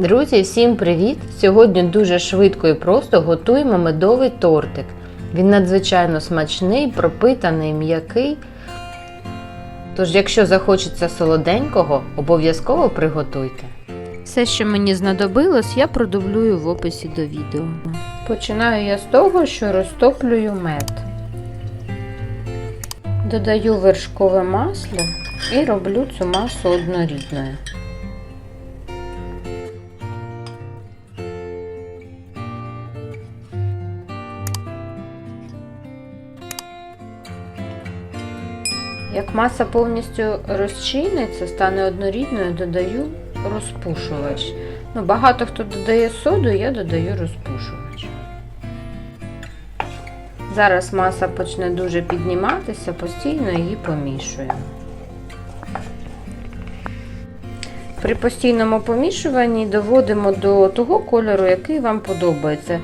Друзі, всім привіт! Сьогодні дуже швидко і просто готуємо медовий тортик. Він надзвичайно смачний, пропитаний, м'який. Тож, якщо захочеться солоденького, обов'язково приготуйте. Все, що мені знадобилось, я продублюю в описі до відео. Починаю я з того, що розтоплюю мед. Додаю вершкове масло і роблю цю масу однорідною. Як маса повністю розчиниться, стане однорідною, додаю розпушувач. Ну, багато хто додає соду, я додаю розпушувач. Зараз маса почне дуже підніматися, постійно її помішуємо. При постійному помішуванні доводимо до того кольору, який вам подобається.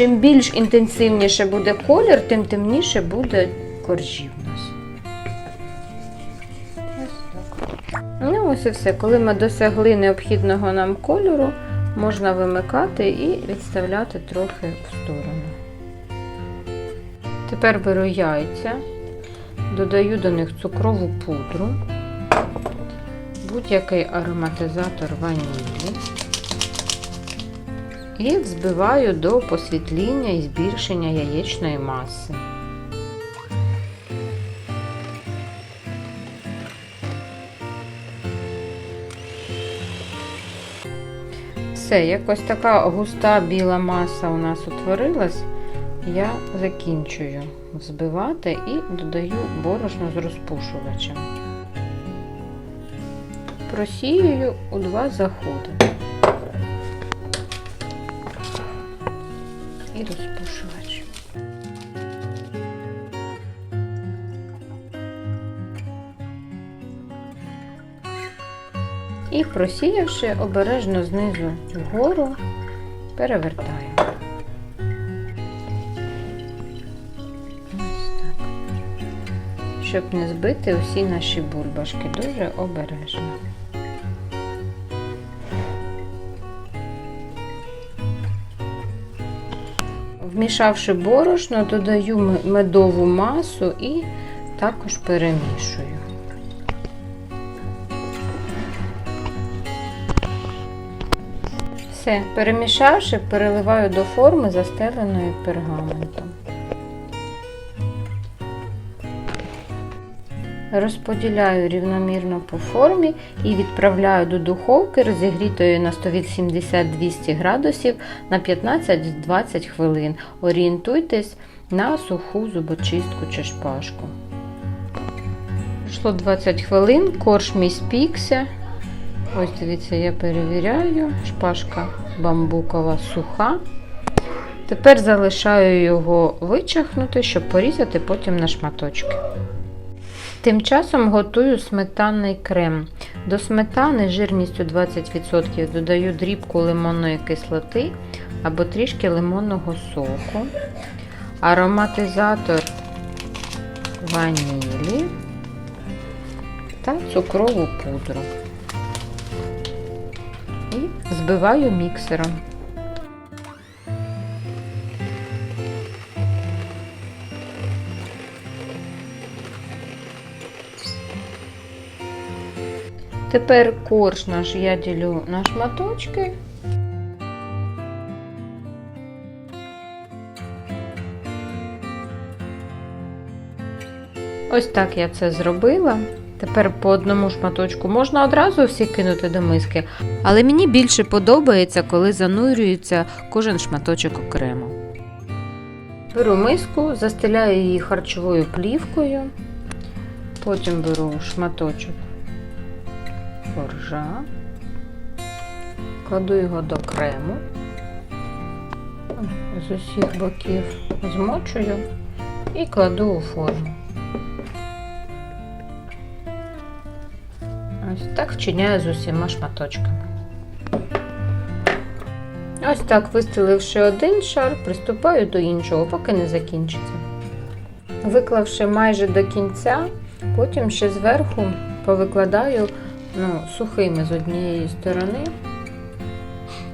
Чим більш інтенсивніше буде колір, тим темніше буде коржі в нас. Ось. Ну, ось і все. Коли ми досягли необхідного нам кольору, можна вимикати і відставляти трохи в сторону. Тепер беру яйця, додаю до них цукрову пудру, будь-який ароматизатор ванілі. І взбиваю до посвітління і збільшення яєчної маси. Все, якось така густа біла маса у нас утворилась. Я закінчую взбивати і додаю борошно з розпушувачем. Просіюю у два заходи. І розпушувач. І просіявши, обережно знизу вгору перевертаю. Ось так. Щоб не збити усі наші бульбашки, дуже обережно. Вмішавши борошно, додаю медову масу і також перемішую. Все, перемішавши, переливаю до форми, застеленої пергаментом. Розподіляю рівномірно по формі і відправляю до духовки, розігрітої на 180-200 градусів на 15-20 хвилин. Орієнтуйтесь на суху зубочистку чи шпажку. Пройшло 20 хвилин, корж мій спікся. Ось дивіться, я перевіряю, шпажка бамбукова суха. Тепер залишаю його вичахнути, щоб порізати потім на шматочки. Тим часом готую сметанний крем. До сметани жирністю 20% додаю дрібку лимонної кислоти або трішки лимонного соку, ароматизатор ванілі та цукрову пудру. І збиваю міксером. Тепер корж наш я ділю на шматочки. Ось так я це зробила. Тепер по одному шматочку можна одразу всі кинути до миски, але мені більше подобається, коли занурюється кожен шматочок окремо. Беру миску, застеляю її харчовою плівкою, потім беру шматочок коржа, кладу його до крему, з усіх боків змочую і кладу у форму. Ось так вчиняю з усіма шматочками. Ось так, вистеливши один шар, приступаю до іншого, поки не закінчиться. Виклавши майже до кінця, потім ще зверху повикладаю ну, сухими з однієї сторони.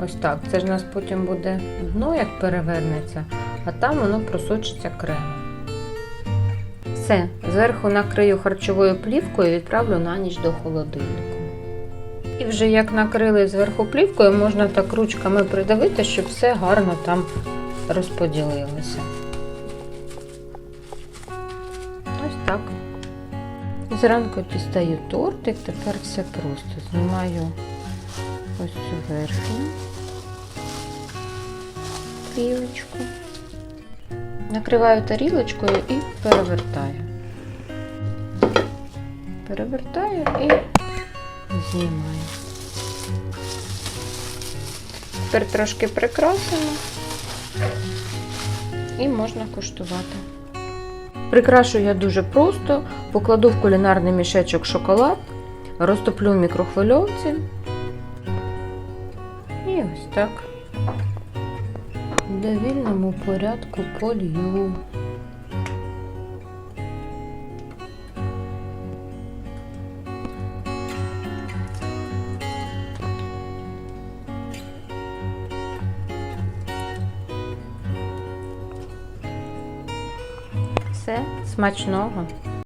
Ось так. Це ж у нас потім буде дно, як перевернеться, а там воно просочиться кремом. Все, зверху накрию харчовою плівкою і відправлю на ніч до холодильнику. І вже як накрили зверху плівкою, можна так ручками придавити, щоб все гарно там розподілилося. Ось так. Зранку дістаю тортик, тепер все просто. Знімаю ось цю верхню плівочку. Накриваю тарілочкою і перевертаю. Перевертаю і знімаю. Тепер трошки прикрасимо і можна куштувати. Прикрашу я дуже просто, покладу в кулінарний мішечок шоколад, розтоплю в мікрохвильовці. І ось так. В довільному порядку полью. Все, смачного!